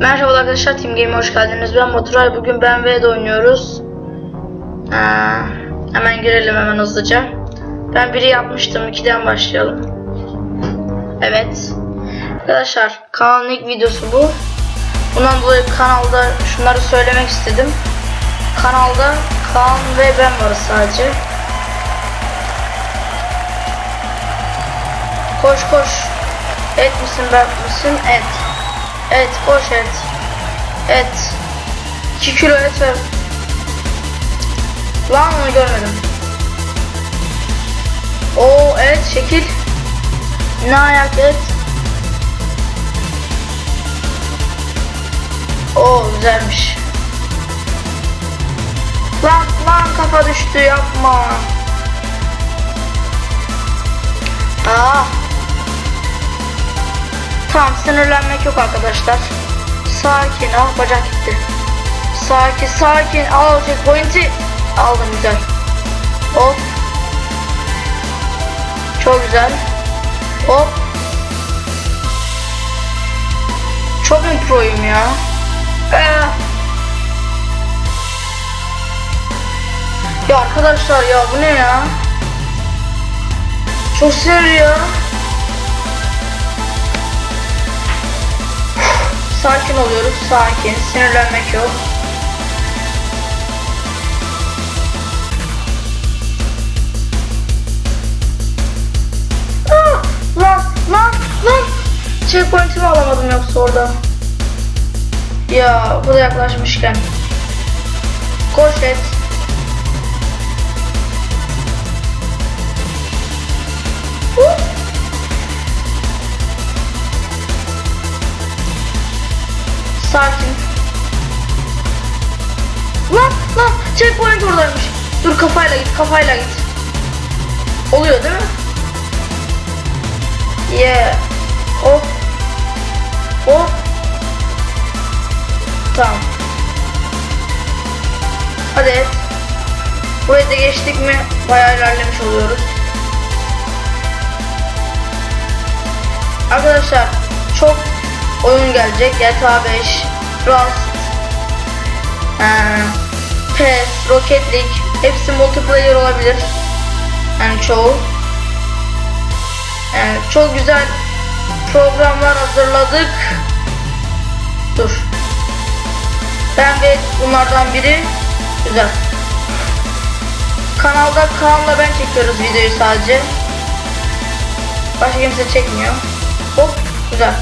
Merhaba arkadaşlar Team Game'e hoş geldiniz. Ben Baturay. Bugün BMW'de oynuyoruz. Ee, hemen girelim hemen hızlıca. Ben biri yapmıştım. 2'den başlayalım. Evet. Arkadaşlar kanalın ilk videosu bu. Bundan dolayı kanalda şunları söylemek istedim. Kanalda Kaan ve ben varız sadece. Koş koş. Et misin ben misin? Et. Et koş et. Et. 2 kilo et ver. Lan onu görmedim. O et şekil. Ne ayak et. O güzelmiş. Lan lan kafa düştü yapma. Aa. Tamam sinirlenmek yok arkadaşlar. Sakin al bacak gitti. Sakin sakin al checkpoint'i. Aldım güzel. Hop. Çok güzel. Hop. Çok mu proyum ya? Ee. Ya arkadaşlar ya bu ne ya? Çok sinirli ya. Sakin oluyoruz. Sakin. Sinirlenmek yok. Ah, lan lan lan. Checkpoint'imi alamadım yoksa orada. Ya bu da yaklaşmışken. Koş et. Checkpoint oradaymış. Dur kafayla git kafayla git. Oluyor değil mi? Yeah. Hop. Hop. Tamam. Hadi et. Burayı da geçtik mi bayağı ilerlemiş oluyoruz. Arkadaşlar çok oyun gelecek. GTA 5, Rust, ee, PES, Rocket League hepsi multiplayer olabilir. Yani çoğu. Yani çok güzel programlar hazırladık. Dur. Ben ve bunlardan biri güzel. Kanalda Kaan'la ben çekiyoruz videoyu sadece. Başka kimse çekmiyor. Hop güzel.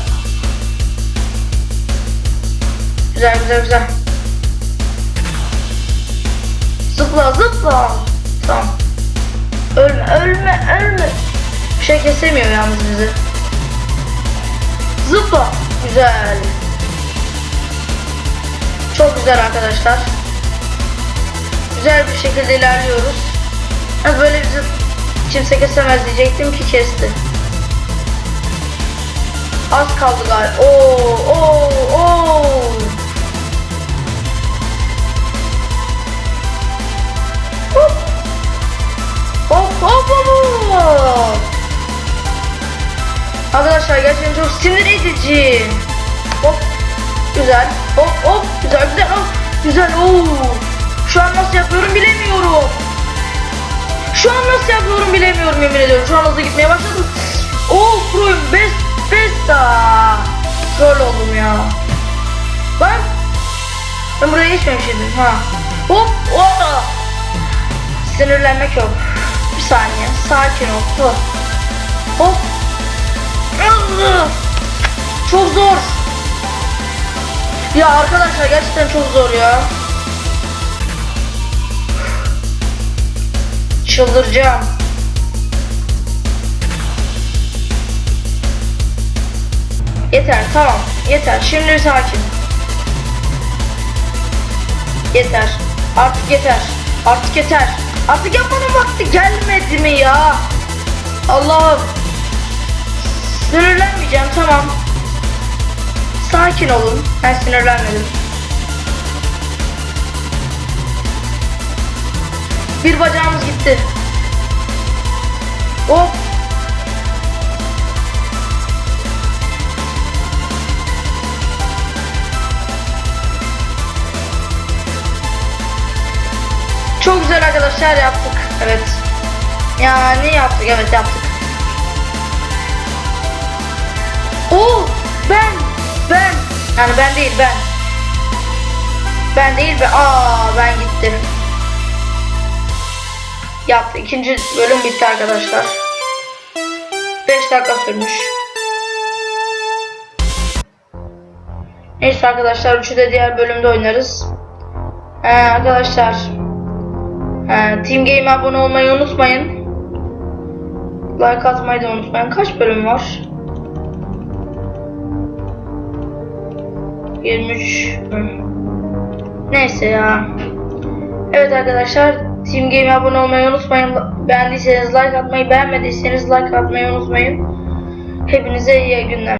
Güzel güzel güzel. Zıpla zıpla. Tamam. Ölme ölme ölme. Bir şey kesemiyor yalnız bizi. Zıpla. Güzel. Çok güzel arkadaşlar. Güzel bir şekilde ilerliyoruz. Ya böyle bizi kimse kesemez diyecektim ki kesti. Az kaldı galiba. Oo, oo, oo. Arkadaşlar gerçekten çok sinir edici. Hop. Güzel. Hop hop. Güzel güzel. Hop. Güzel. Oo. Şu an nasıl yapıyorum bilemiyorum. Şu an nasıl yapıyorum bilemiyorum yemin ediyorum. Şu an hızlı gitmeye başladım. Oo proyum. Best best aa. Troll oldum ya. Bak. Ben buraya geçmemiştim ha. Hop. Hop. Sinirlenmek yok. Bir saniye. Sakin ol. Dur. Hop. Çok zor. Ya arkadaşlar gerçekten çok zor ya. Çıldıracağım. Yeter tamam. Yeter. Şimdi sakin. Yeter. Artık yeter. Artık yeter. Artık yapmanın vakti gelmedi mi ya? Allah'ım. Sinirlenmeyeceğim tamam. Sakin olun. Ben sinirlenmedim. Bir bacağımız gitti. Hop. Çok güzel arkadaşlar yaptık. Evet. Yani yaptık evet yaptık. Oo ben ben yani ben değil ben. Ben değil ben. Aa ben gittim. Yaptı. İkinci bölüm bitti arkadaşlar. 5 dakika sürmüş. Neyse arkadaşlar üçü de diğer bölümde oynarız. Ee, arkadaşlar ee, Team Game'e abone olmayı unutmayın. Like atmayı da unutmayın. Kaç bölüm var? 23 Hı. Neyse ya. Evet arkadaşlar Team Game'e abone olmayı unutmayın. Beğendiyseniz like atmayı, beğenmediyseniz like atmayı unutmayın. Hepinize iyi günler.